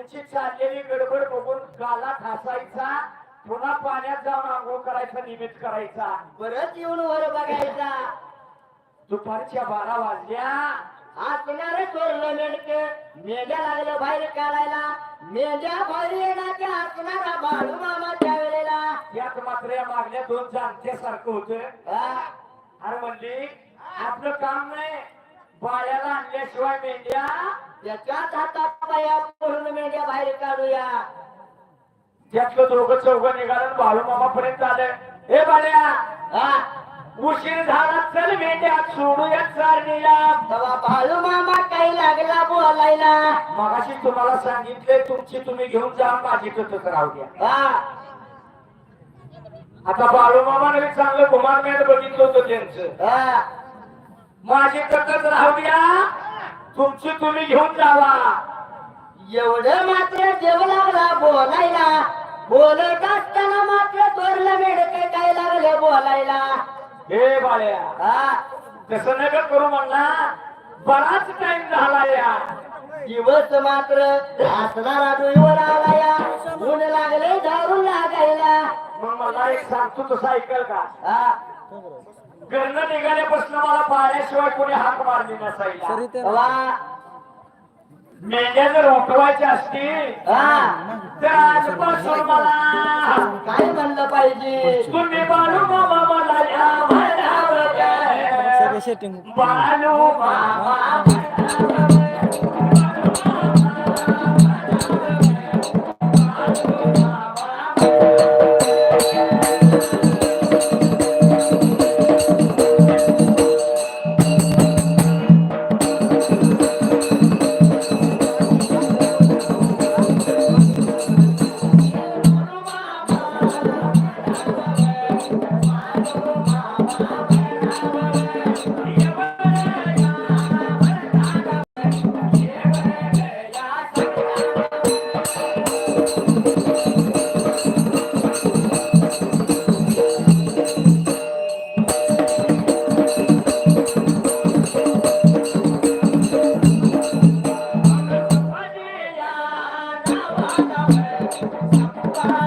मामा त्यांची चाललेली गडबड बघून गाला ठासायचा पुन्हा पाण्यात जाऊन आंघोळ करायचा निमित्त करायचा. परत येऊन वर बघायचा. दुपारच्या बारा वाजल्या. असणारे चोरलं मेंढके मेंढ्या लागलं बाहेर काढायला. मेंढ्या बाहेर येण्याच्या असणारा बाळू मामाच्या वेळेला? यात मात्र या मागल्या दोन जाणत्यासारखं होतं. हा, अरे म्हणली आपलं काम नाही. बाळ्याला आणल्याशिवाय मेंढ्या त्याच्याच हातात बाया पडून मेंढ्या बाहेर काढूया. त्यातलं दोघं चौघं निघालं बाळू मामा पर्यंत आलं हे बाळ्या हा? उशीर झाला चल मेंढ्या सोडूया चारणीला. तेव्हा बाळू मामा काही लागला बोलायला. मगाशी तुम्हाला सांगितले तुमची तुम्ही घेऊन जा माझी तसंच राहू द्या. हा? आता बाळू मामाने चांगलं गुमान बघितलं होतं त्यांचं. हा? माझी तसंच राहू द्या. तुमची तुम्ही घेऊन जावा. एवढं मात्र जेव लागला बोलायला. बोलत असताना मात्र चोरलं मेढके काय लागलं बोलायला. हे बाळ्या हा? तसं नका करू म्हणला बराच टाइम झाला या. दिवस मात्र असणारा डोईवर आला या. ऊन लागले दारू लागायला. मग मला एक सांगतो तसं ऐकल का? हा? घरनं निघाल्यापासून मला पाण्याशिवाय कोणी हाक मारली नसायला. मेंढ्या जर उठवायच्या असतील हा. तर आजपासून मला काय म्हणलं पाहिजे? तुम्ही बाळू मामा मला या म्हणावं. सेटिंग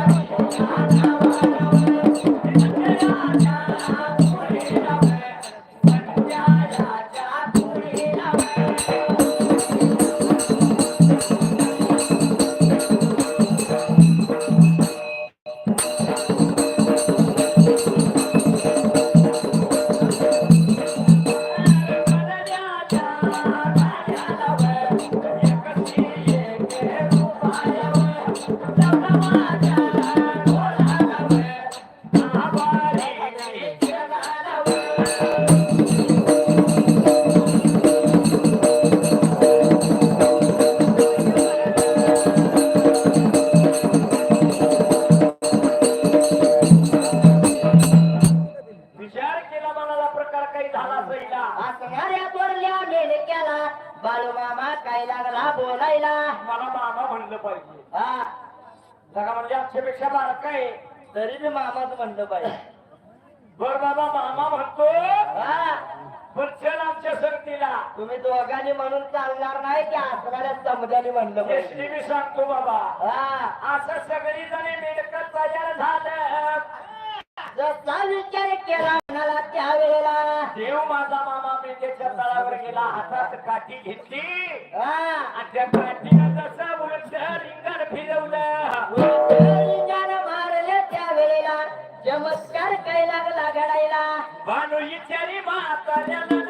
काय लागला बोलायला. मला मामा म्हणलं पाहिजे. हा. जगा म्हणजे आमच्यापेक्षा बारका आहे तरी बी मामाच म्हणलं पाहिजे. बर बाबा मामा म्हणतो. हा. पण चल आमच्या संगतीला तुम्ही दोघांनी म्हणून चालणार नाही की असणाऱ्या समजाने म्हणलं एसटी पाहिजे मी सांगतो बाबा. हा. असं सगळी जणी मेडकत तयार झालं जसा विचार केला म्हणाला त्यावेळेला. देव माझा मामा मेंढ्याच्या तळावर गेला हातात काठी घेतली. त्या काठीनं जसं उलट रिंगण फिरवलं. उलटं मारले त्यावेळेला चमत्कार काय लागला घडायला? भानू इचारी म्हाताऱ्याला